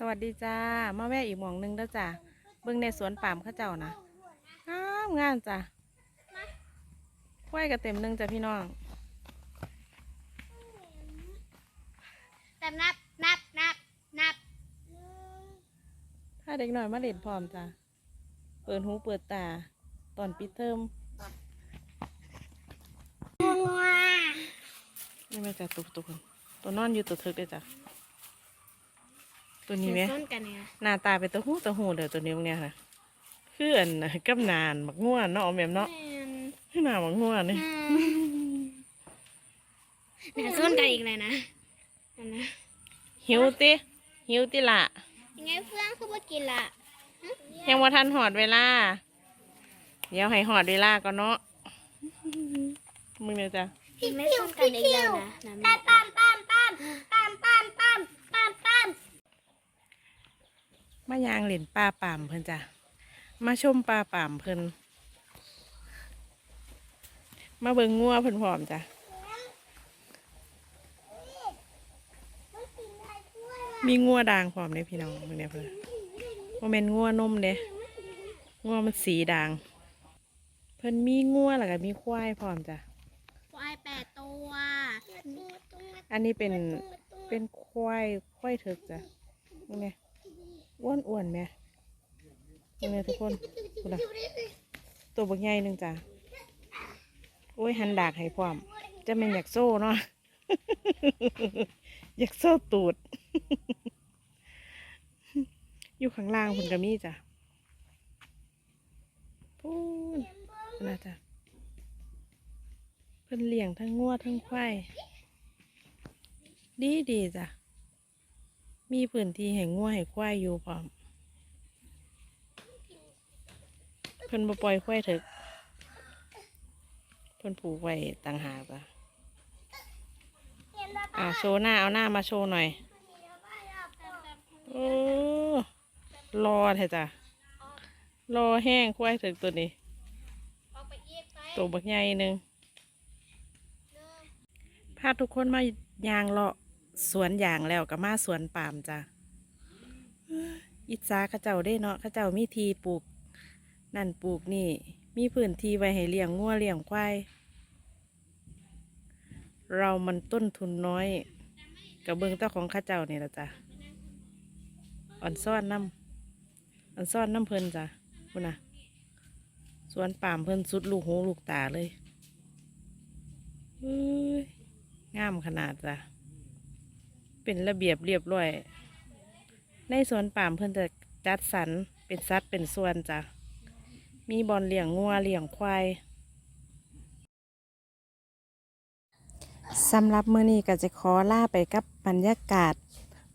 สวัสดีจ้ามาแม่อีกหมองหนึงเด้อจ้าเบิ่งในสวนปาล์มเข้าเจ้านะงามงามจ้าควายก็เต็มหนึงจ้ะพี่น้องแต่นับนับนับนับถ้าเด็กน้อยมาเล่นพร้อมจ้าเปิดหูเปิดตาตอนปิดเทอมงัวนี่แม่จ้าตุกตุกคนตัว นอนอยู่ตัวเทึกเลยจ้ะ ตัวนี้ไหมต้นกันเนี่ยหน้าตาเป็นตัวหูตัวหูเด้อตัวนี้พวกเนี้ยค่ะคืออันน่ะกับนานมักง่วนเนาะเอาแม่มเนาะคือหน้ามักง่วนนี่เนี่ยต้นกันอีกเลยนะอันนะหิวติหิวติละยังไงเพื่อนเขาบอกกินละยังว่าทันหอดเวลา เดี๋ยวให้หอดเวลาก่อนเนาะมึงเนี่ยจ้ะยังไม่ต้นกันอีกเลยนะปั้มปั้มปั้มปั้มปั้มปั้มปั้มปั้มปั้ม มายางเหรียญปลาป่ามเพิ่นจ้ะมาชมปลาป่ามเพิ่นมาเบิ่งงัวเพิ่นพร้อมจ้ะมีงัวด่างพร้อมเลยพี่น้องมึงเนี่ยเพิ่นว่าเป็นงัวนมเด้งัวมันสีด่าง เพิ่นมีงัวแล้วก็มีควายพร้อมจ้ะควายแปดตัว อันนี้เป็นเป็นควายควายเถิกจ้ะมึงเนี่ย อ้วนอ้วนๆไหมมึงเนี่ยทุกคนดูนะตัวบักใหญ่หนึ่งจ้ะโอ้ยหันดากให้พร้อม จะเป็นอยากโซ่เนาะอยากโซ่ตูด อยู่ข้างล่างคุณกะมี่จ้ะพูนนะจ้ะเพิ่นเลี้ยงทั้งงัวทั้งควายดีดีจ้ะ มีพื้นที่ให้งัวให้ควายอยู่พร้อมเพิ่นบ่ปล่อยควายเถึกเพิ่นผูกไว้ต่างหากจ้ะอ่าโชว์หน้าเอาหน้ามาโชว์หน่อยโอ้รอแท้จ้ะรอแห้งควายเถึกตัวนี้ตัวบักใหญ่หนึ่งพาทุกคนมายางเลาะ สวนยางแล้วก็มาสวนปาล์มจ้ะอิจฉาข้าเจ้าได้เนาะข้าเจ้ามีทีปลูก นั่นปลูกนี่ มีพื้นที่ไว้ให้เลี้ยงงัวเลี้ยงควายเรามันต้นทุนน้อยกับเบิ้งเจ้าของข้าเจ้านี่ละจ้ะอ่อนซ่อนน้ำอ่อนซ่อนน้ำเพลินจ้ะคุณน่ะสวนปามเพิ่นสุดลูกหูลูกตาเลยเอ้ยงามขนาดจ้ะ เป็นระเบียบเรียบร้อย ในสวนป่ามเพิ่อนจะจัดสรรเป็นสัดเป็นส่วนจ้ะ มีบอลเลี้ยงงัวเลี้ยงควายสำหรับมื้อนี้ก็จะขอลาไปกับบรรยากาศ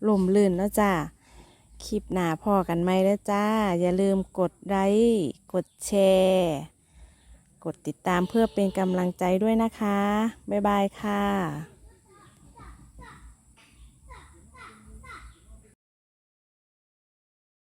ลมลื่นแล้วจ้าคลิปหน้าพอกันไหมแล้วจ้า อย่าลืมกดไลค์กดแชร์ กดติดตามเพื่อเป็นกำลังใจด้วยนะคะ บ๊ายบายค่ะ